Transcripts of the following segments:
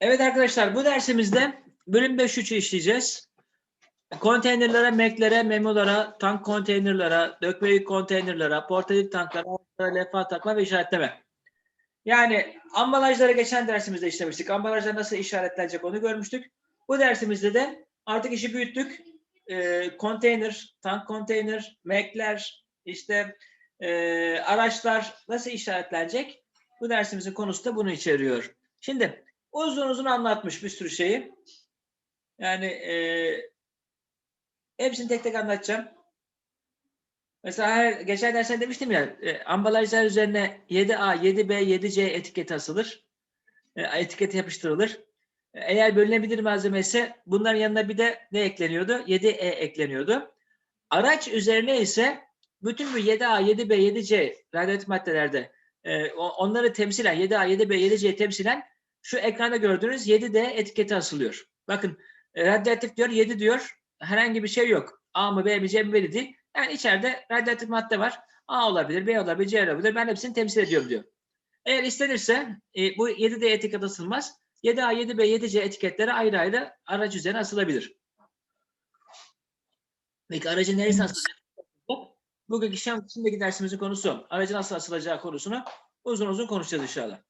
Evet arkadaşlar bu dersimizde bölüm 5.3'ü işleyeceğiz. Konteynerlere, meklere, memolara, tank konteynerlara, dökme yük konteynerlara, portatif tanklara, levha takma ve işaretleme. Yani ambalajlara geçen dersimizde işlemiştik. Ambalajlar nasıl işaretlenecek onu görmüştük. Bu dersimizde de artık işi büyüttük. Ee, konteyner, tank konteyner, mekler, işte e, araçlar nasıl işaretlenecek? Bu dersimizin konusu da bunu içeriyor. Şimdi uzun uzun anlatmış bir sürü şeyi. Yani e, hepsini tek tek anlatacağım. Mesela her, geçen dersen demiştim ya e, ambalajlar üzerine 7A, 7B, 7C etiketi asılır. E, etiketi yapıştırılır. E, eğer bölünebilir malzeme ise bunların yanına bir de ne ekleniyordu? 7E ekleniyordu. Araç üzerine ise bütün bu 7A, 7B, 7C radyoaktif maddelerde e, onları temsilen 7A, 7B, 7C temsilen şu ekranda gördüğünüz 7D etiketi asılıyor. Bakın radyoaktif diyor 7 diyor. Herhangi bir şey yok. A mı B mi C mi belli değil. Yani içeride radyoaktif madde var. A olabilir, B olabilir, C olabilir. Ben hepsini temsil ediyorum diyor. Eğer istenirse e, bu 7D etiket asılmaz. 7A, 7B, 7C etiketleri ayrı ayrı araç üzerine asılabilir. Peki aracın neresi asılacak? Bugünkü şimdiki dersimizin konusu. Aracın nasıl asılacağı konusunu uzun uzun konuşacağız inşallah.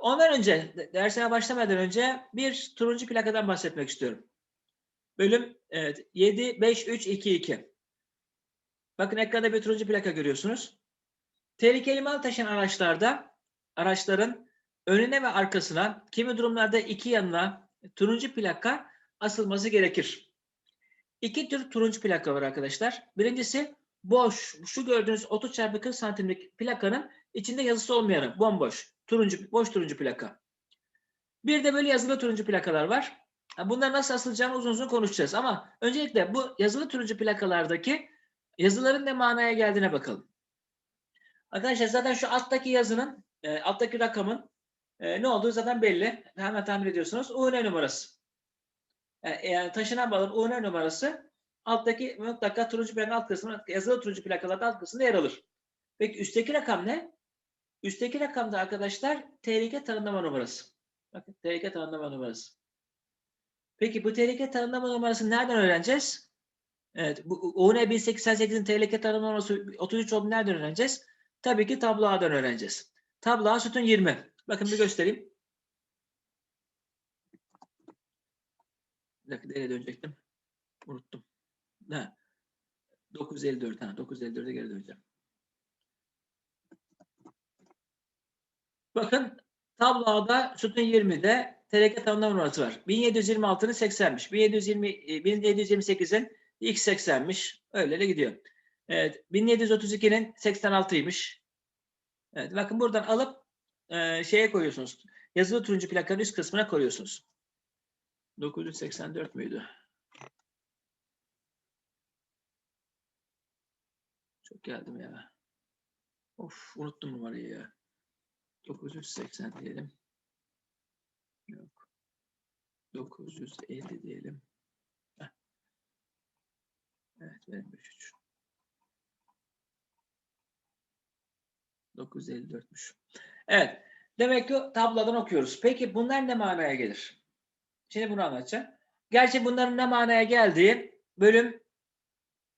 Ondan önce, de- dersine başlamadan önce bir turuncu plakadan bahsetmek istiyorum. Bölüm evet, 7, 5, 3, 2, 2. Bakın ekranda bir turuncu plaka görüyorsunuz. Tehlikeli mal taşıyan araçlarda araçların önüne ve arkasına kimi durumlarda iki yanına turuncu plaka asılması gerekir. İki tür turuncu plaka var arkadaşlar. Birincisi boş. Şu gördüğünüz 30 çarpı 40 santimlik plakanın içinde yazısı olmayanı. Bomboş. Turuncu, boş turuncu plaka. Bir de böyle yazılı turuncu plakalar var. Bunlar nasıl asılacağını uzun uzun konuşacağız. Ama öncelikle bu yazılı turuncu plakalardaki yazıların ne manaya geldiğine bakalım. Arkadaşlar zaten şu alttaki yazının, e, alttaki rakamın e, ne olduğu zaten belli. Hemen tahmin ediyorsunuz. UN numarası. Yani, yani taşınan balın UN numarası alttaki mutlaka turuncu plakanın alt kısmında, yazılı turuncu plakalarda alt kısmında yer alır. Peki üstteki rakam ne? Üstteki rakamda arkadaşlar tehlike tanımlama numarası. Bakın tehlike tanımlama numarası. Peki bu tehlike tanımlama numarasını nereden öğreneceğiz? Evet, bu UN 1088'in tehlike tanımlama numarası 33 olduğunu nereden öğreneceğiz? Tabii ki tablo A'dan öğreneceğiz. Tablo sütun 20. Bakın bir göstereyim. Bir dakika nereye dönecektim? Unuttum. Ha. 954. Ha, 954'e geri döneceğim. Bakın tabloda sütun 20'de TRK tanımlama numarası var. 1726'nın 80'miş. 1720, e, 1728'in x 80'miş. Öyle de gidiyor. Evet. 1732'nin 86'ymış. Evet. Bakın buradan alıp e, şeye koyuyorsunuz. Yazılı turuncu plakanın üst kısmına koyuyorsunuz. 984 müydü? Çok geldim ya. Of unuttum numarayı ya. 980 diyelim. Yok. 950 diyelim. Evet benim 3. 954'müş. Evet. Demek ki tablodan okuyoruz. Peki bunlar ne manaya gelir? Şimdi bunu anlatacağım. Gerçi bunların ne manaya geldiği bölüm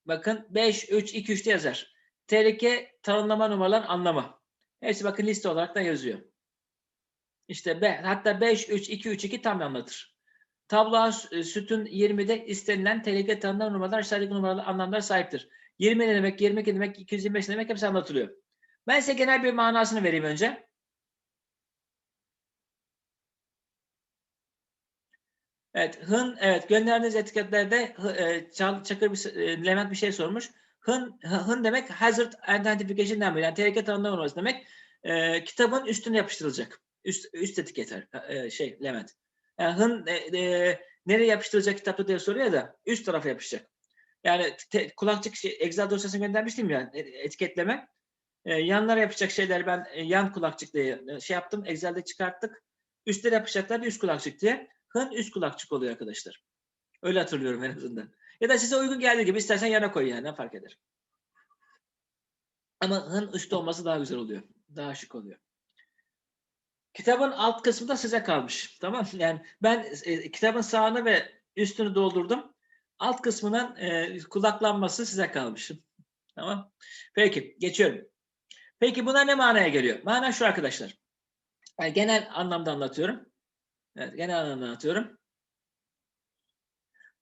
bakın 5, 3, 2, 3'te yazar. Tehlike tanımlama numaraların anlamı. Hepsi bakın liste olarak da yazıyor. İşte B, hatta 5, 3, 2, 3, 2 tam anlatır. Tablo e, sütun 20'de istenilen tehlike tanımlama numaralar aşağıdaki numaralı anlamlar sahiptir. 20 ne demek, 22 ne demek, 225 ne demek hepsi anlatılıyor. Ben size genel bir manasını vereyim önce. Evet, hın, evet gönderdiğiniz etiketlerde e, Çakır bir, e, Levent bir şey sormuş. Hın, hı- hın demek hazard identification number yani tehlike tanımlama numarası demek. E, kitabın üstüne yapıştırılacak. Üst, üst etiket e, şey Levent. Yani hın e, e, nereye yapıştırılacak kitapta diye soruyor da üst tarafa yapışacak. Yani te- kulakçık şey, Excel dosyasını göndermiştim ya e, etiketleme. E, yanlara yapacak şeyler ben e, yan kulakçık diye e, şey yaptım. Excel'de çıkarttık. Üstlere yapacaklar da üst kulakçık diye. Hın üst kulakçık oluyor arkadaşlar. Öyle hatırlıyorum en azından. Ya da size uygun geldiği gibi istersen yana koy yani ne fark eder. Ama hın üstte olması daha güzel oluyor. Daha şık oluyor. Kitabın alt kısmı da size kalmış. Tamam Yani ben e, kitabın sağını ve üstünü doldurdum. Alt kısmının e, kulaklanması size kalmış. Tamam. Peki geçiyorum. Peki buna ne manaya geliyor? Mana şu arkadaşlar. Yani genel anlamda anlatıyorum. Evet, genel anlamda anlatıyorum.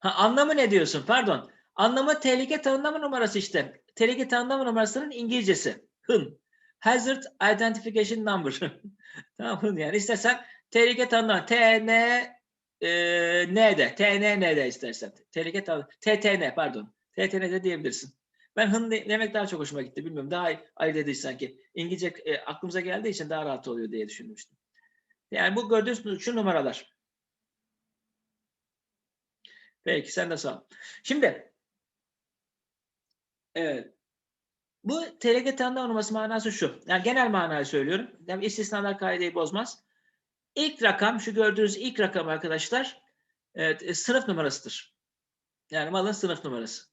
Ha, anlamı ne diyorsun? Pardon. Anlamı tehlike tanımlama numarası işte. Tehlike tanımlama numarasının İngilizcesi. HIN. Hazard Identification Number. tamam mı? Yani istersen tehlike tanımlama. T, N, e, N'de. T, N, N'de istersen. Tehlike tanımlama. TTN pardon. TTN de diyebilirsin. Ben hın de- demek daha çok hoşuma gitti. Bilmiyorum daha ayırt edici sanki. İngilizce e, aklımıza geldiği için daha rahat oluyor diye düşünmüştüm. Yani bu gördüğünüz şu numaralar. Peki sen de sağ ol. Şimdi evet. Bu TLG tanımlama numarası manası şu. Yani genel manayı söylüyorum. Yani istisnalar kaideyi bozmaz. İlk rakam, şu gördüğünüz ilk rakam arkadaşlar evet, e, sınıf numarasıdır. Yani malın sınıf numarası.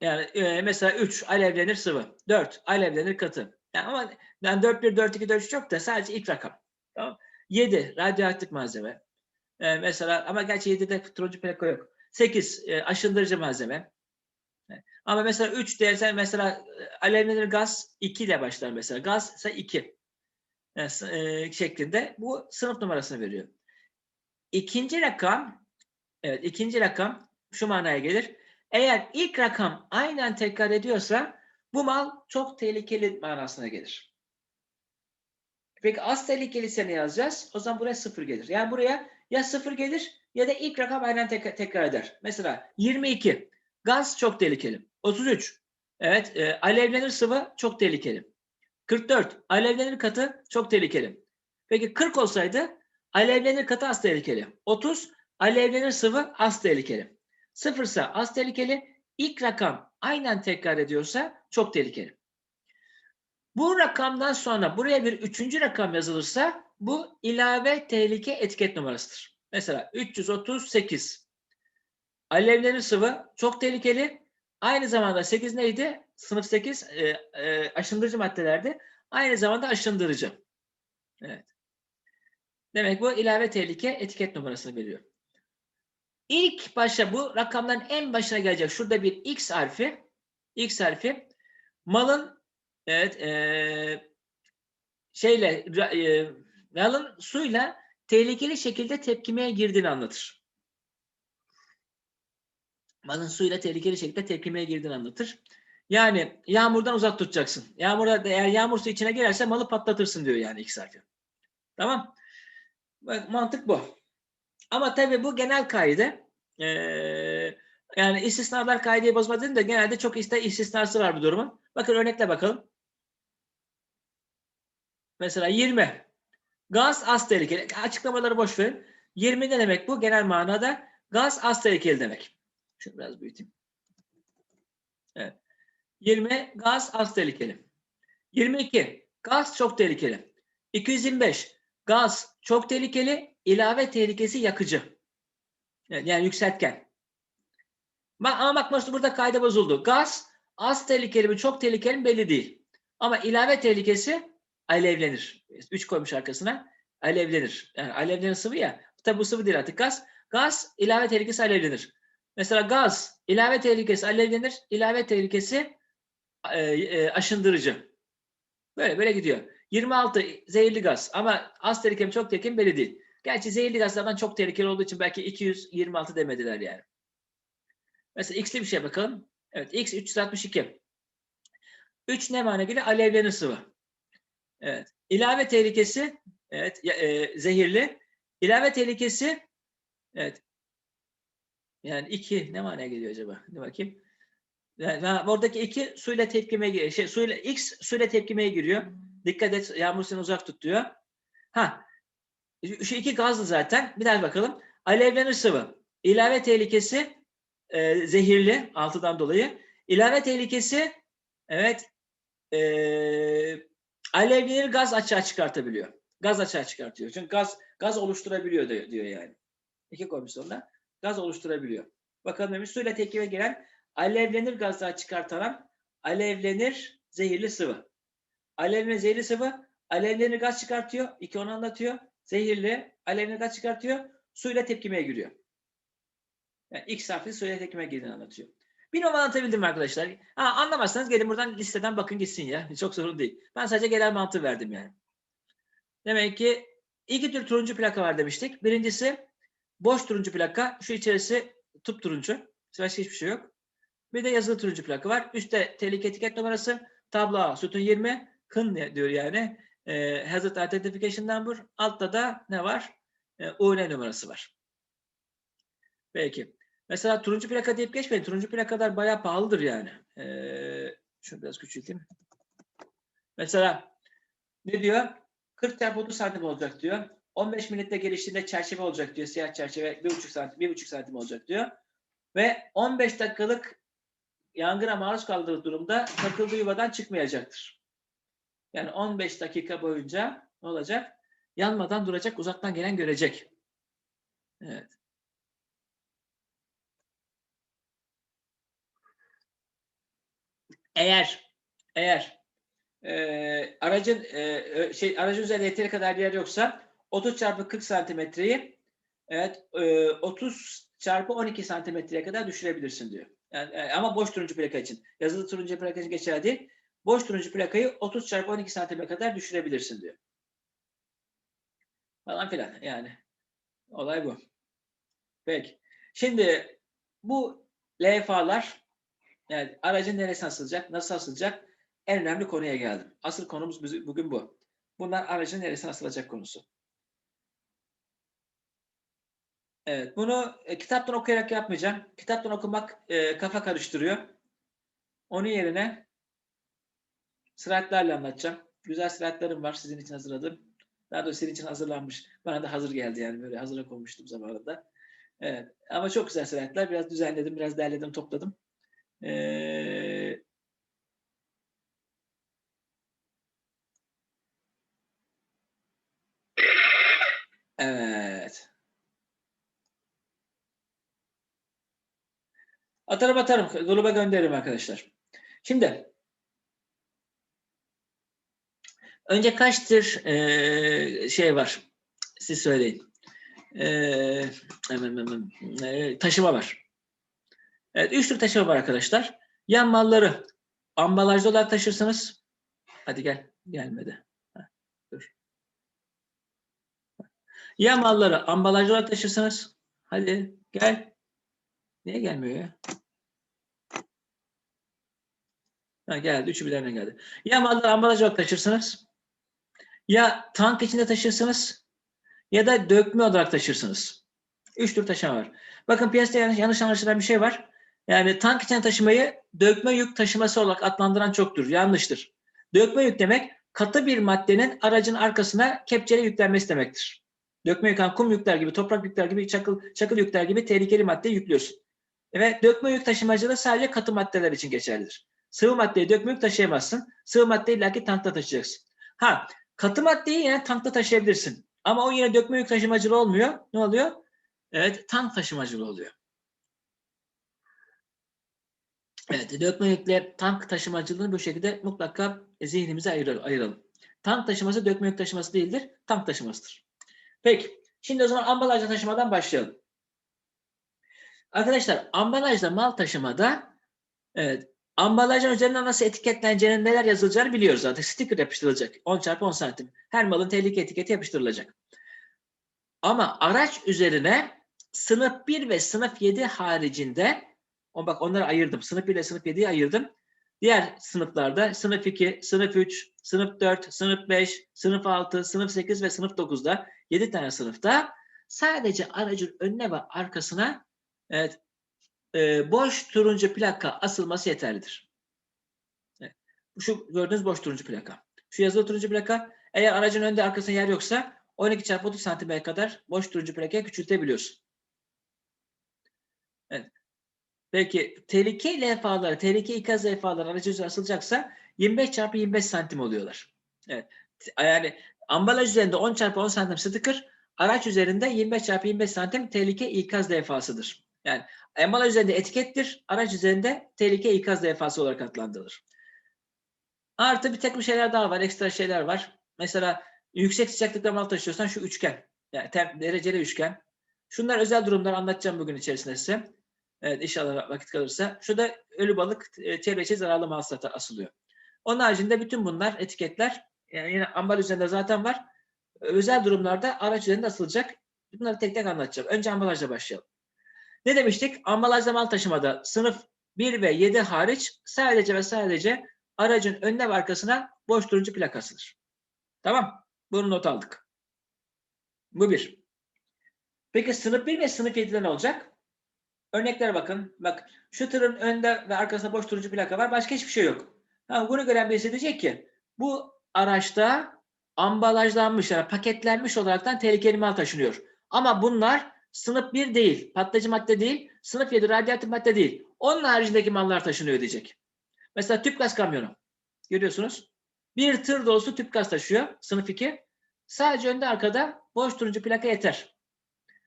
Yani e, mesela 3 alevlenir sıvı, 4 alevlenir katı. Yani ama yani 4 1 4 2 4 3 çok da sadece ilk rakam. Tamam? 7 radyoaktif malzeme. E, mesela ama gerçi 7'de petrolcü plaka yok. 8 e, aşındırıcı malzeme. Ama mesela 3 dersen mesela e, alevlenir gaz 2 ile başlar mesela. Gaz ise 2 e, e, şeklinde bu sınıf numarasını veriyor. İkinci rakam evet ikinci rakam şu manaya gelir. Eğer ilk rakam aynen tekrar ediyorsa bu mal çok tehlikeli manasına gelir. Peki az tehlikeliyse ne yazacağız? O zaman buraya sıfır gelir. Yani buraya ya sıfır gelir ya da ilk rakam aynen tek- tekrar eder. Mesela 22. Gaz çok tehlikeli. 33. Evet e, alevlenir sıvı çok tehlikeli. 44. Alevlenir katı çok tehlikeli. Peki 40 olsaydı alevlenir katı az tehlikeli. 30. Alevlenir sıvı az tehlikeli. 0 ise az tehlikeli. İlk rakam aynen tekrar ediyorsa çok tehlikeli. Bu rakamdan sonra buraya bir üçüncü rakam yazılırsa bu ilave tehlike etiket numarasıdır. Mesela 338. Alevlenir sıvı çok tehlikeli. Aynı zamanda 8 neydi? Sınıf 8 e, e, aşındırıcı maddelerdi. Aynı zamanda aşındırıcı. Evet. Demek bu ilave tehlike etiket numarasını veriyor. İlk başa bu rakamların en başına gelecek şurada bir X harfi. X harfi malın evet e, şeyle e, malın suyla tehlikeli şekilde tepkimeye girdiğini anlatır. Malın suyla tehlikeli şekilde tepkimeye girdiğini anlatır. Yani yağmurdan uzak tutacaksın. Yağmurda eğer yağmur su içine girerse malı patlatırsın diyor yani X harfi. Tamam. Bak, mantık bu. Ama tabii bu genel kaide. Ee, yani istisnalar kaideyi bozmadığında genelde çok iste istisnası var bu durumun. Bakın örnekle bakalım. Mesela 20. Gaz az tehlikeli. Açıklamaları boş verin. 20 ne demek bu? Genel manada gaz az tehlikeli demek. Şunu biraz büyüteyim. Evet. 20 gaz az tehlikeli. 22 gaz çok tehlikeli. 225 gaz çok tehlikeli. ilave tehlikesi yakıcı. Evet, yani yükseltgen. Ama bak nasıl burada kayda bozuldu. Gaz az tehlikeli mi çok tehlikeli mi belli değil. Ama ilave tehlikesi alevlenir. 3 koymuş arkasına. Alevlenir. Yani alevlenir sıvı ya. Tabi bu sıvı değil artık gaz. Gaz ilave tehlikesi alevlenir. Mesela gaz ilave tehlikesi alevlenir. ilave tehlikesi e, e, aşındırıcı. Böyle böyle gidiyor. 26 zehirli gaz ama az tehlikeli çok tehlikeli belli değil. Gerçi zehirli gazlardan çok tehlikeli olduğu için belki 226 demediler yani. Mesela x'li bir şey bakalım. Evet x 362. 3 ne mana geliyor? Alevlenir sıvı. Evet. İlave tehlikesi evet e, zehirli. İlave tehlikesi evet. Yani 2 ne manaya geliyor acaba? Bir bakayım. Yani oradaki 2 suyla tepkimeye giriyor. Şey, suyla x suyla tepkimeye giriyor. Dikkat et yağmur seni uzak tut diyor. Ha. Şu iki gazlı zaten. Bir daha bakalım. Alevlenir sıvı. İlave tehlikesi e, zehirli altıdan dolayı. İlave tehlikesi evet e, alevlenir gaz açığa çıkartabiliyor. Gaz açığa çıkartıyor. Çünkü gaz gaz oluşturabiliyor diyor, yani. İki komisyonda gaz oluşturabiliyor. Bakalım demiş suyla tepkime giren alevlenir gazlar çıkartılan alevlenir zehirli sıvı. Alevlenir zehirli sıvı alevlerini gaz çıkartıyor. İki onu anlatıyor. Zehirli alevlerini gaz çıkartıyor. Suyla tepkimeye giriyor. Yani X harfi suyla tepkimeye girdiğini anlatıyor. Numara anlatabildim mi arkadaşlar? Ha, anlamazsanız gelin buradan listeden bakın gitsin ya. Çok sorun değil. Ben sadece genel mantığı verdim yani. Demek ki iki tür turuncu plaka var demiştik. Birincisi boş turuncu plaka. Şu içerisi tup turuncu. Başka hiçbir şey yok. Bir de yazılı turuncu plaka var. Üstte tehlike etiket numarası. Tablo sütun 20. Hın diyor yani. E, hazard Identification Number. Altta da ne var? E, UN numarası var. Peki. Mesela turuncu plaka deyip geçmeyin. Turuncu plakalar bayağı pahalıdır yani. E, şunu biraz küçülteyim. Mesela ne diyor? 40 çarpı 30 santim olacak diyor. 15 milimetre geliştiğinde çerçeve olacak diyor. Siyah çerçeve 1,5 santim, 1,5 santim olacak diyor. Ve 15 dakikalık yangına maruz kaldığı durumda takıldığı yuvadan çıkmayacaktır. Yani 15 dakika boyunca ne olacak? Yanmadan duracak, uzaktan gelen görecek. Evet. Eğer eğer e, aracın e, şey aracın üzerinde yeteri kadar yer yoksa 30 çarpı 40 santimetreyi evet e, 30 çarpı 12 santimetreye kadar düşürebilirsin diyor. Yani, e, ama boş turuncu plaka için. Yazılı turuncu plaka için geçerli değil. Boş turuncu plakayı 30 çarpı 12 santime kadar düşürebilirsin diyor. Falan filan yani. Olay bu. Peki. Şimdi bu levhalar yani aracın neresi asılacak, nasıl asılacak en önemli konuya geldim. Asıl konumuz bugün bu. Bunlar aracın neresine asılacak konusu. Evet, bunu e, kitaptan okuyarak yapmayacağım. Kitaptan okumak e, kafa karıştırıyor. Onun yerine slaytlarla anlatacağım. Güzel slaytlarım var sizin için hazırladım. Daha doğrusu senin için hazırlanmış. Bana da hazır geldi yani böyle hazıra koymuştum zamanında. Evet. Ama çok güzel slaytlar. Biraz düzenledim, biraz derledim, topladım. Ee, Evet. Atarım atarım. Gruba gönderirim arkadaşlar. Şimdi önce kaç tür eee, şey var? Siz söyleyin. Eee, hemen, hemen, eee, taşıma var. Evet, üç tür taşıma var arkadaşlar. Yan malları ambalajlı olarak taşırsınız. Hadi gel. Gelmedi. Ha, dur. Ya malları ambalajlı olarak taşırsınız. Hadi gel. Niye gelmiyor ya? Ha, geldi. Üçü birden geldi. Ya malları ambalajlı olarak taşırsınız. Ya tank içinde taşırsınız. Ya da dökme olarak taşırsınız. Üç tür taşıma var. Bakın piyasada yanlış, yanlış anlaşılan bir şey var. Yani tank içine taşımayı dökme yük taşıması olarak adlandıran çoktur. Yanlıştır. Dökme yük demek katı bir maddenin aracın arkasına kepçeyle yüklenmesi demektir. Dökme yük, kum yükler gibi, toprak yükler gibi, çakıl, çakıl yükler gibi tehlikeli madde yüklüyorsun. Ve dökme yük taşımacılığı sadece katı maddeler için geçerlidir. Sıvı maddeyi dökme yük taşıyamazsın. Sıvı maddeyi illaki tankta taşıyacaksın. Ha, katı maddeyi yine tankta taşıyabilirsin. Ama o yine dökme yük taşımacılığı olmuyor. Ne oluyor? Evet, tank taşımacılığı oluyor. Evet, dökme tank taşımacılığını bu şekilde mutlaka zihnimize ayıralım. Tank taşıması dökme yük taşıması değildir, tank taşımasıdır. Peki, şimdi o zaman ambalajla taşımadan başlayalım. Arkadaşlar, ambalajla mal taşımada evet, ambalajın üzerine nasıl etiketleneceğini, neler yazılacağını biliyoruz zaten. Sticker yapıştırılacak. 10 çarpı 10 santim. Her malın tehlike etiketi yapıştırılacak. Ama araç üzerine sınıf 1 ve sınıf 7 haricinde o bak onları ayırdım. Sınıf 1 ile sınıf 7'yi ayırdım. Diğer sınıflarda sınıf 2, sınıf 3, sınıf 4, sınıf 5, sınıf 6, sınıf 8 ve sınıf 9'da 7 tane sınıfta sadece aracın önüne ve arkasına evet, e, boş turuncu plaka asılması yeterlidir. Evet. Şu gördüğünüz boş turuncu plaka. Şu yazılı turuncu plaka eğer aracın önünde arkasında yer yoksa 12 çarpı 30 santimeye kadar boş turuncu plakayı küçültebiliyorsun. Evet. Peki tehlike levhaları, tehlike ikaz levhaları aracı üzerine asılacaksa 25 çarpı 25 santim oluyorlar. Evet. Yani ambalaj üzerinde 10 çarpı 10 santim sticker, araç üzerinde 25 çarpı 25 santim tehlike ikaz levhasıdır. Yani ambalaj üzerinde etikettir, araç üzerinde tehlike ikaz levhası olarak adlandırılır. Artı bir takım şeyler daha var, ekstra şeyler var. mesela yüksek sıcaklıkta mal taşıyorsan şu üçgen. Yani dereceli üçgen. Şunlar özel durumlar anlatacağım bugün içerisinde size. Evet inşallah vakit kalırsa. Şurada ölü balık e, çevre zararlı mal sata asılıyor. Onun haricinde bütün bunlar etiketler yani yine ambalaj üzerinde zaten var. Özel durumlarda araç üzerinde asılacak. Bunları tek tek anlatacağım. Önce ambalajla başlayalım. Ne demiştik? Ambalajda mal taşımada sınıf 1 ve 7 hariç sadece ve sadece aracın önüne ve arkasına boş turuncu plak asılır. Tamam. Bunu not aldık. Bu bir. Peki sınıf 1 ve sınıf 7'de ne olacak? Örneklere bakın. Bak şu tırın önünde ve arkasında boş turuncu plaka var. Başka hiçbir şey yok. Ha, bunu gören birisi diyecek ki bu araçta ambalajlanmış yani paketlenmiş olaraktan tehlikeli mal taşınıyor. Ama bunlar sınıf 1 değil, patlayıcı madde değil, sınıf 7 radyoaktif madde değil. Onun haricindeki mallar taşınıyor diyecek. Mesela tüp gaz kamyonu. Görüyorsunuz. Bir tır dolusu tüp gaz taşıyor. Sınıf 2. Sadece önde arkada boş turuncu plaka yeter.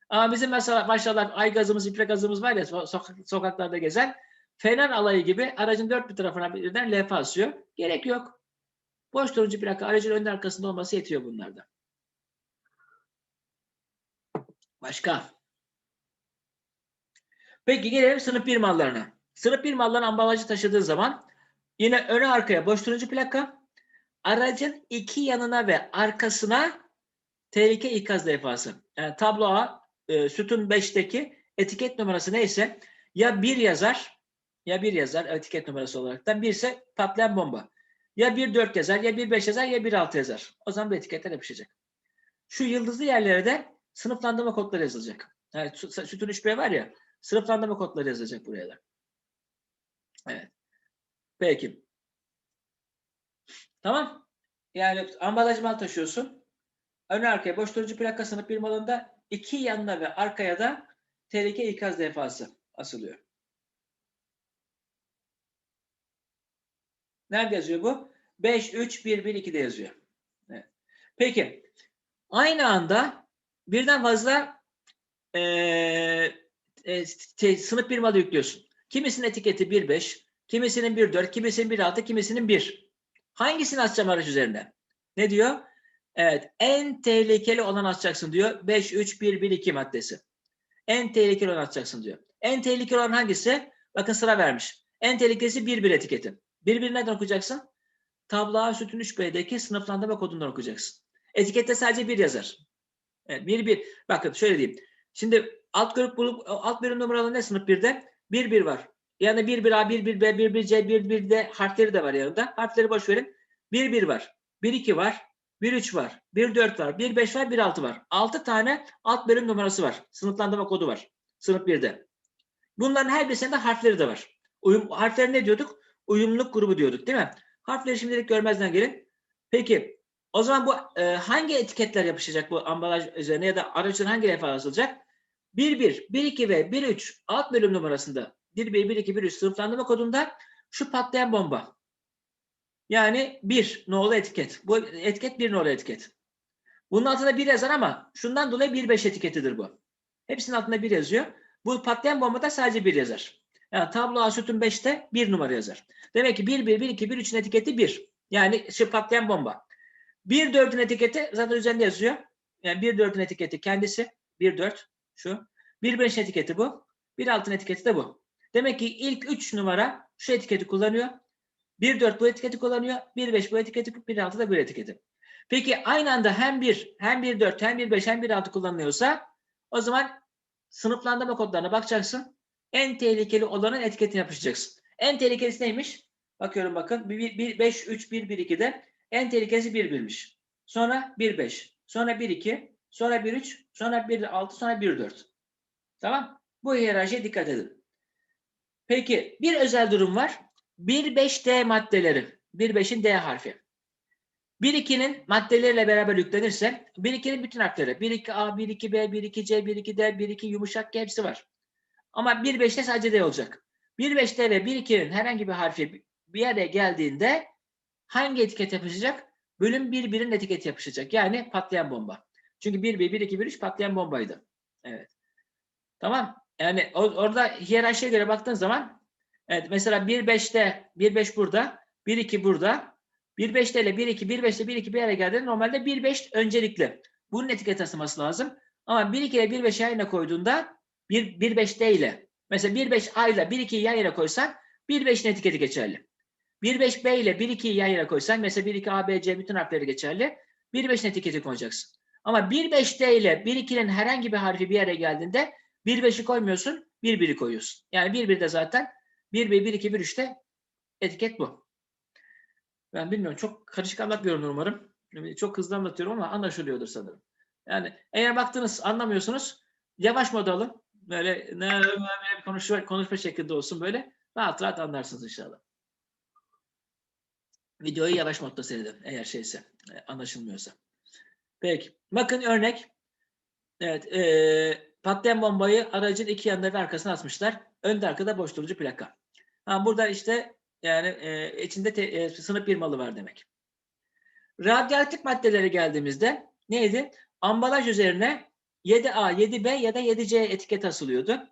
Ama bizim mesela maşallah ay gazımız, ipre gazımız var ya sokak- sokaklarda gezen fener alayı gibi aracın dört bir tarafına birden levha asıyor. Gerek yok. Boş turuncu plaka aracın önde arkasında olması yetiyor bunlarda. Başka? Peki gelelim sınıf 1 mallarına. Sınıf 1 malların ambalajı taşıdığı zaman yine öne arkaya boş turuncu plaka, aracın iki yanına ve arkasına tehlike ikaz levhası. Yani tablo A, e, sütun 5'teki etiket numarası neyse ya 1 yazar ya 1 yazar etiket numarası olarak bir ise patlayan bomba. Ya 1-4 yazar ya 1-5 yazar ya 1-6 yazar. O zaman bu etiketler yapışacak. Şu yıldızlı yerlere de sınıflandırma kodları yazılacak. Yani sü- sütun 3B var ya sınıflandırma kodları yazılacak buraya da. Evet. Peki. Tamam. Yani ambalaj mal taşıyorsun. Ön arkaya boş turuncu plaka sınıf bir malında iki yanına ve arkaya da tehlike ikaz levhası asılıyor. Nerede yazıyor bu? 5, 3, 1, 1, 2'de yazıyor. Evet. Peki. Aynı anda birden fazla eee, e, te- sınıf bir malı yüklüyorsun. Kimisinin etiketi 1.5, kimisinin 1.4, kimisinin 1.6, kimisinin 1. Hangisini asacağım araç üzerine? Ne diyor? Evet, en tehlikeli olan atacaksın diyor. 5, 3, 1, 1, 2 maddesi. En tehlikeli olan atacaksın diyor. En tehlikeli olan hangisi? Bakın sıra vermiş. En tehlikelisi 1, 1 etiketi. 1, 1 nereden okuyacaksın? Tabloğa sütun 3B'deki sınıflandırma kodundan okuyacaksın. Etikette sadece 1 yazar. Evet, 1, 1. Bakın şöyle diyeyim. Şimdi alt grup bulup alt bölüm numaralı ne sınıf 1'de? 1 1 var. Yani 1 1 A, 1 1 B, 1 1 C, 1 1 D harfleri de var yanında. Harfleri boş verin. 1 1 var. 1 2 var. 1 3 var. 1 4 var. 1 5 var. 1 6 var. 6 tane alt bölüm numarası var. Sınıflandırma kodu var. Sınıf 1'de. Bunların her birisinde harfleri de var. Uyum, harfleri ne diyorduk? Uyumluluk grubu diyorduk değil mi? Harfleri şimdilik görmezden gelin. Peki o zaman bu e, hangi etiketler yapışacak bu ambalaj üzerine ya da aracın hangi levha asılacak? 1 1, 1 2 ve 1 3 alt bölüm numarasında 1 1 1 2 1 3 sınıflandırma kodunda şu patlayan bomba. Yani 1 nolu etiket. Bu etiket 1 nolu etiket. Bunun altında 1 yazar ama şundan dolayı 1 5 etiketidir bu. Hepsinin altında 1 yazıyor. Bu patlayan bombada sadece 1 yazar. Yani tablo A sütun 5'te 1 numara yazar. Demek ki 1 1 1 2 1 3'ün etiketi 1. Yani şu patlayan bomba. 1 4'ün etiketi zaten üzerinde yazıyor. Yani 1 4'ün etiketi kendisi 1 4 şu. 1 5 etiketi bu. 1 6'ın etiketi de bu. Demek ki ilk 3 numara şu etiketi kullanıyor. 1 4 bu etiketi kullanıyor. 1 5 bu etiketi, 1 6 da bu etiketi. Peki aynı anda hem 1 hem 1 4 hem 1 5 hem 1 6 kullanılıyorsa o zaman sınıflandırma kodlarına bakacaksın. En tehlikeli olanın etiketini yapışacaksın. En tehlikelisi neymiş? Bakıyorum bakın. 1, 1, 5, 3, 1, 1, 2'de en tehlikelisi 1, 1'miş. Sonra 1, 5. Sonra 1, 2. Sonra 1, 3. Sonra 1, 6. Sonra 1, 4. Tamam. Bu hiyerarşiye dikkat edin. Peki bir özel durum var. 1-5D maddeleri. 1-5'in D harfi. 1-2'nin maddeleriyle beraber yüklenirse 1-2'nin bütün harfleri 1-2A, 1-2B, 1-2C, 1-2D, 1-2 yumuşak hepsi var. Ama 1-5'te sadece D olacak. 1-5'te ve 1-2'nin herhangi bir harfi bir yere geldiğinde hangi etiket yapışacak? Bölüm 1-1'in etiketi yapışacak. Yani patlayan bomba. Çünkü 1-1, 1-2, 1-3 patlayan bombaydı. Evet. Tamam. Yani orada hiyerarşiye göre baktığın zaman evet mesela 1-5'te 1-5 burada, 1-2 burada, 1.5 ile 1.2, 1.5 ile 1.2 bir araya geldiğinde normalde 1.5 öncelikli. Bunun etiket asılması lazım. Ama 1.2 ile 1.5'i yan yana koyduğunda 1.5 değil. Mesela 1.5 A ile 1.2'yi yan yana koysan 1.5'in etiketi geçerli. 1.5 B ile 1.2'yi yan yana koysan mesela 1.2 A, B, C bütün harfleri geçerli. 1.5'in etiketi koyacaksın. Ama 1.5 D ile 1.2'nin herhangi bir harfi bir araya geldiğinde 1.5'i koymuyorsun, 1.1'i koyuyorsun. Yani 1.1'de zaten 1.1, 1.2, 1.3'te etiket bu. Ben bilmiyorum. Çok karışık anlatmıyorum umarım. Çok hızlı anlatıyorum ama anlaşılıyordur sanırım. Yani eğer baktınız anlamıyorsunuz yavaş moda alın. Böyle ne böyle konuşma, konuşma şeklinde olsun böyle. Rahat rahat anlarsınız inşallah. Videoyu yavaş modda seyredin eğer şeyse e, anlaşılmıyorsa. Peki. Bakın örnek. Evet. E, patlayan bombayı aracın iki ve arkasına atmışlar. Önde arkada boş plaka. Ha, burada işte yani e, içinde te, e, sınıf bir malı var demek. Radyoaktif maddelere geldiğimizde neydi? Ambalaj üzerine 7A, 7B ya da 7C etiket asılıyordu.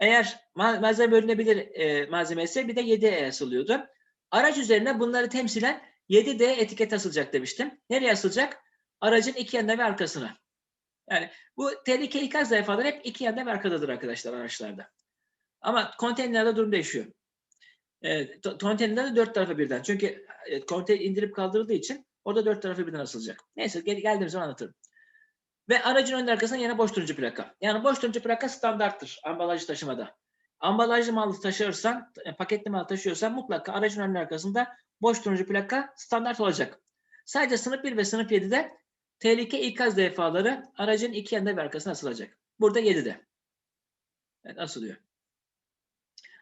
Eğer ma malzeme bölünebilir e, malzemesi bir de 7E asılıyordu. Araç üzerine bunları temsilen 7D etiket asılacak demiştim. Nereye asılacak? Aracın iki yanına ve arkasına. Yani bu tehlike ikaz sayfaları hep iki yanda ve arkadadır arkadaşlar araçlarda. Ama konteynerlerde durum değişiyor. Evet, konteynerlerde dört tarafa birden. Çünkü e, konteyner indirip kaldırıldığı için orada dört tarafa birden asılacak. Neyse gel, geldiğim zaman anlatırım. Ve aracın ön arkasına yine boş durucu plaka. Yani boş durucu plaka standarttır ambalajı taşımada. Ambalajlı mal taşırsan, e, paketli mal taşıyorsan mutlaka aracın ön arkasında boş durucu plaka standart olacak. Sadece sınıf 1 ve sınıf 7'de tehlike ikaz defaları aracın iki yanında ve arkasına asılacak. Burada 7'de. Evet asılıyor.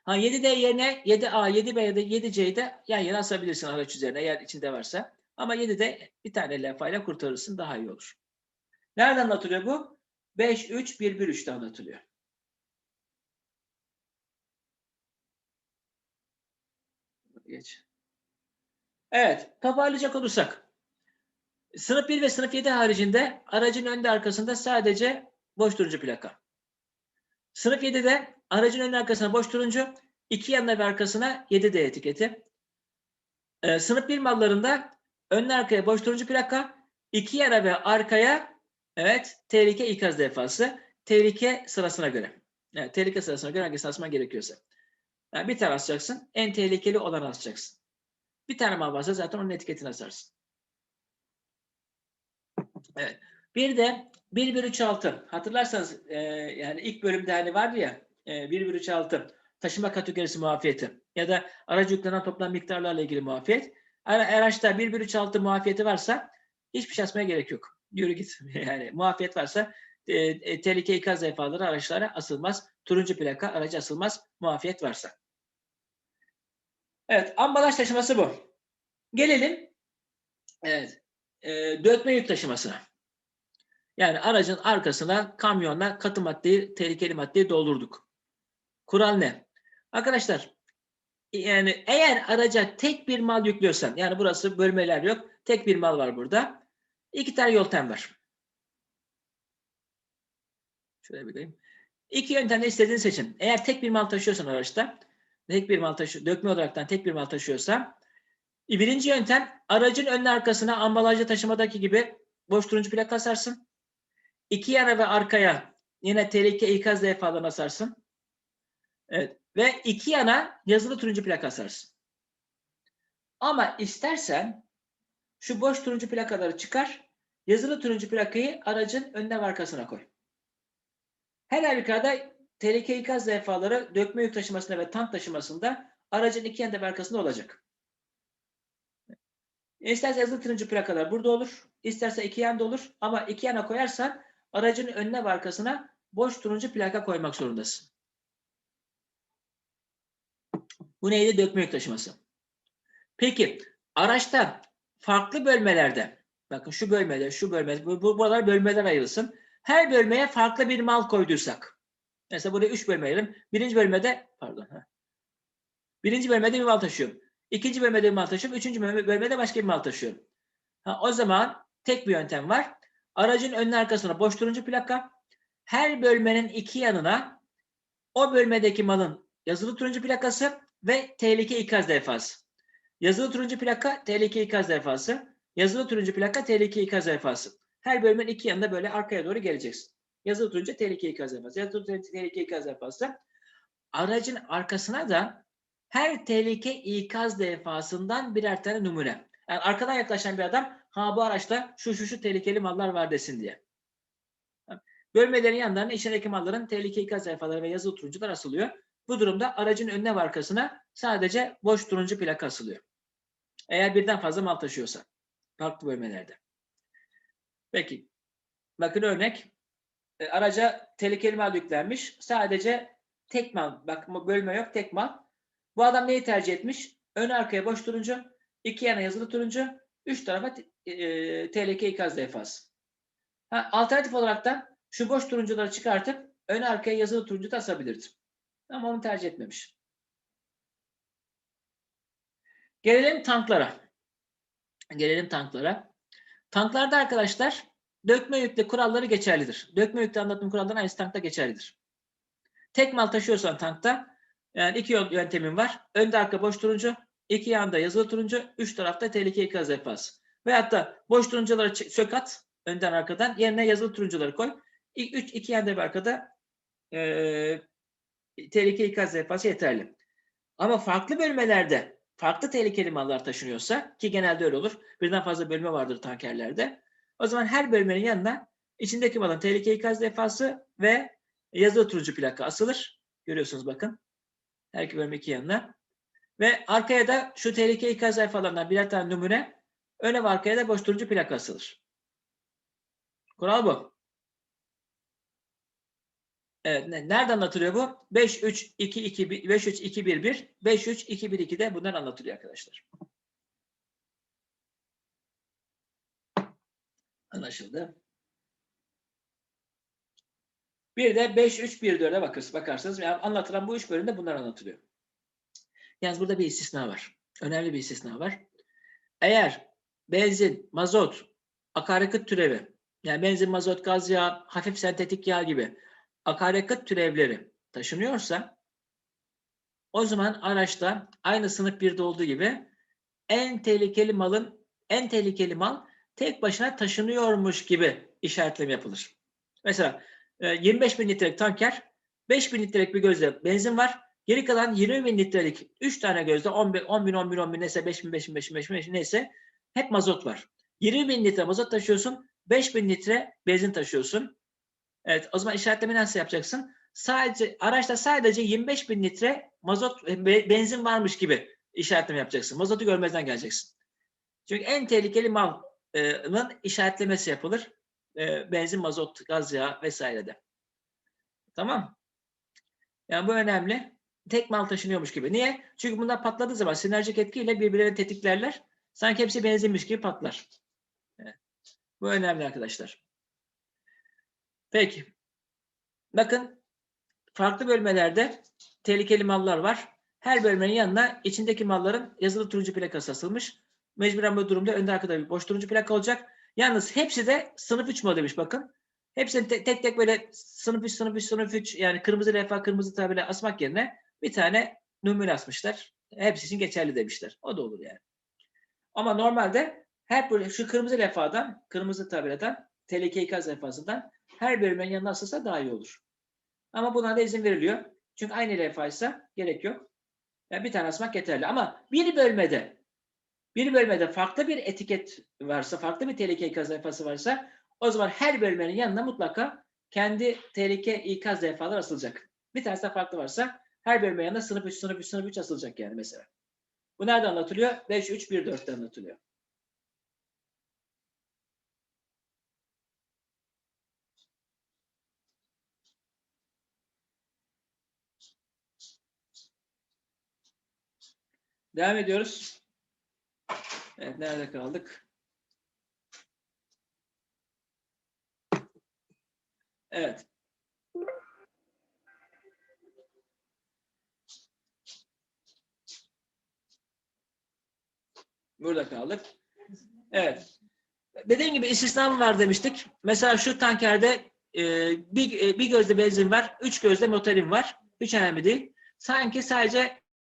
Ha 7D yerine 7A, 7B ya da 7C'yi de yan yana asabilirsin araç üzerine eğer içinde varsa. Ama 7'de bir tane levhayla kurtarırsın daha iyi olur. Nereden anlatılıyor bu? 5, 3, 1, 1, 3'te anlatılıyor. Geç. Evet, toparlayacak olursak. Sınıf 1 ve sınıf 7 haricinde aracın önde arkasında sadece boş durucu plaka. Sınıf 7'de aracın önü arkasına boş turuncu, iki yanına ve arkasına 7D etiketi. Ee, sınıf 1 mallarında ön arkaya boş turuncu plaka, iki yana ve arkaya evet tehlike ikaz defası. Tehlike sırasına göre. Evet, tehlike sırasına göre hangisini asman gerekiyorsa. Yani bir tane asacaksın. En tehlikeli olanı asacaksın. Bir tane mal varsa zaten onun etiketini asarsın. Evet. Bir de 1136. Hatırlarsanız e, yani ilk bölümde hani vardı ya e, 1136 taşıma kategorisi muafiyeti ya da aracı yüklenen toplam miktarlarla ilgili muafiyet. Araçta 1136 muafiyeti varsa hiçbir şey asmaya gerek yok. Yürü git. Yani muafiyet varsa e, e, tehlike ikaz defaları araçlara asılmaz. Turuncu plaka araca asılmaz muafiyet varsa. Evet, ambalaj taşıması bu. Gelelim evet, e, dökme yük taşımasına. Yani aracın arkasına kamyonla katı maddeyi, tehlikeli maddeyi doldurduk. Kural ne? Arkadaşlar yani eğer araca tek bir mal yüklüyorsan yani burası bölmeler yok. Tek bir mal var burada. İki tane yöntem var. Şöyle bir koyayım. İki yöntemde istediğini seçin. Eğer tek bir mal taşıyorsan araçta tek bir mal taşı dökme olaraktan tek bir mal taşıyorsa birinci yöntem aracın önüne arkasına ambalajlı taşımadaki gibi boş turuncu plak asarsın. İki yana ve arkaya yine tehlike ikaz levhalarını asarsın. Evet. Ve iki yana yazılı turuncu plak asarsın. Ama istersen şu boş turuncu plakaları çıkar. Yazılı turuncu plakayı aracın önüne ve arkasına koy. Her halükarda tehlike ikaz levhaları dökme yük taşımasında ve tank taşımasında aracın iki yanında ve arkasında olacak. İsterse yazılı turuncu plakalar burada olur. İsterse iki yanda olur. Ama iki yana koyarsan aracın önüne ve arkasına boş turuncu plaka koymak zorundasın. Bu neydi? Dökme yük taşıması. Peki araçta farklı bölmelerde bakın şu bölmede, şu bölmede, bu, bu buralar bölmeler ayrılsın. Her bölmeye farklı bir mal koyduysak. Mesela buraya üç bölme ayıralım. Birinci bölmede pardon. Ha. Birinci bölmede bir mal taşıyorum. İkinci bölmede bir mal taşıyorum. Üçüncü bölmede başka bir mal taşıyorum. Ha, o zaman tek bir yöntem var. Aracın önüne arkasına boş turuncu plaka. Her bölmenin iki yanına o bölmedeki malın yazılı turuncu plakası ve tehlike ikaz defası. Yazılı turuncu plaka tehlike ikaz levhası. Yazılı turuncu plaka tehlike ikaz levhası. Her bölümün iki yanında böyle arkaya doğru geleceksin. Yazılı turuncu tehlike ikaz levhası. Yazılı turuncu tehlike ikaz levhası. Aracın arkasına da her tehlike ikaz levhasından birer tane numune. Yani arkadan yaklaşan bir adam ha bu araçta şu şu şu tehlikeli mallar var desin diye. Bölmelerin yanlarına içindeki malların tehlike ikaz levhaları ve yazılı turuncular asılıyor. Bu durumda aracın önüne ve arkasına sadece boş turuncu plaka asılıyor. Eğer birden fazla mal taşıyorsa. Farklı bölmelerde. Peki. Bakın örnek. E, Araca tehlikeli mal yüklenmiş. Sadece tek mal. Bak bölme yok tek mal. Bu adam neyi tercih etmiş? Ön arkaya boş turuncu. iki yana yazılı turuncu. Üç tarafa e, tehlike ikaz levhası. Ha, alternatif olarak da şu boş turuncuları çıkartıp ön arkaya yazılı turuncu da asabilirdim. Ama onu tercih etmemiş. Gelelim tanklara. Gelelim tanklara. Tanklarda arkadaşlar dökme yüklü kuralları geçerlidir. Dökme yüklü anlatım kuralları aynısı tankta geçerlidir. Tek mal taşıyorsan tankta yani iki yöntemin var. Önde arka boş turuncu, iki yanda yazılı turuncu, üç tarafta tehlike ikaz levhası. Veyahut da boş turuncuları sök at önden arkadan yerine yazılı turuncuları koy. İlk üç iki yanda bir arkada eee tehlike ikaz levhası yeterli. Ama farklı bölmelerde farklı tehlikeli mallar taşınıyorsa ki genelde öyle olur. Birden fazla bölme vardır tankerlerde. O zaman her bölmenin yanına içindeki malın tehlike ikaz levhası ve yazılı turuncu plaka asılır. Görüyorsunuz bakın. Her iki bölme iki yanına. Ve arkaya da şu tehlike ikaz levhalarından birer tane numune öne ve arkaya da boş turuncu plaka asılır. Kural bu. Evet, ne- nerede anlatılıyor bu? 5 3 2 2 1 5 3 2 1 1 5 3 2 1 2'de bunlar anlatılıyor arkadaşlar. Anlaşıldı. Bir de 5 3 1 4'e bakırsınız, bakarsınız. Yani anlatılan bu üç bölümde bunlar anlatılıyor. Yalnız burada bir istisna var. Önemli bir istisna var. Eğer benzin, mazot, akaryakıt türevi, yani benzin, mazot, gaz yağı, hafif sentetik yağ gibi akaryakıt türevleri taşınıyorsa o zaman araçta aynı sınıf 1'de olduğu gibi en tehlikeli malın en tehlikeli mal tek başına taşınıyormuş gibi işaretleme yapılır. Mesela e, 25 bin litrelik tanker 5 bin litrelik bir gözde benzin var. Geri kalan 20 bin litrelik 3 tane gözde 10 bin, 10 bin, 10 bin, 10 bin neyse 5 bin, 5 bin, 5 bin, 5 bin, 5 bin neyse hep mazot var. 20 bin litre mazot taşıyorsun. 5 bin litre benzin taşıyorsun. Evet o zaman işaretleme nasıl yapacaksın? Sadece araçta sadece 25 bin litre mazot e, be- benzin varmış gibi işaretleme yapacaksın. Mazotu görmezden geleceksin. Çünkü en tehlikeli malın işaretlemesi yapılır. E, Benzin, mazot, gaz yağı vesairede. Tamam. Yani bu önemli. Tek mal taşınıyormuş gibi. Niye? Çünkü bunlar patladığı zaman sinerjik etkiyle birbirlerini tetiklerler. Sanki hepsi benzinmiş gibi patlar. Bu önemli arkadaşlar. Peki. Bakın farklı bölmelerde tehlikeli mallar var. Her bölmenin yanına içindeki malların yazılı turuncu plakası asılmış. Mecburen bu durumda önde arkada bir boş turuncu plaka olacak. Yalnız hepsi de sınıf 3 modelmiş bakın. Hepsini te- tek tek böyle sınıf 3, sınıf 3, sınıf 3 yani kırmızı levha, kırmızı tabela asmak yerine bir tane numune asmışlar. Hepsi için geçerli demişler. O da olur yani. Ama normalde her böyle şu kırmızı levhadan, kırmızı tabeladan, tehlike ikaz levhasından her bölümün yanına asılsa daha iyi olur. Ama buna da izin veriliyor. Çünkü aynı levhaysa gerek yok. Yani bir tane asmak yeterli. Ama bir bölmede bir bölmede farklı bir etiket varsa, farklı bir tehlike ikaz levhası varsa o zaman her bölmenin yanına mutlaka kendi tehlike ikaz levhalar asılacak. Bir tanesi farklı varsa her bölmenin yanına sınıf 3, sınıf 3, sınıf 3 asılacak yani mesela. Bu nerede anlatılıyor? 5, 3, 1, 4'te anlatılıyor. Devam ediyoruz. Evet, nerede kaldık? Evet. Burada kaldık. Evet. Dediğim gibi istisnam var demiştik. Mesela şu tankerde e, bir, e, bir gözde benzin var, üç gözde motorin var. Hiç önemli değil. Sanki sadece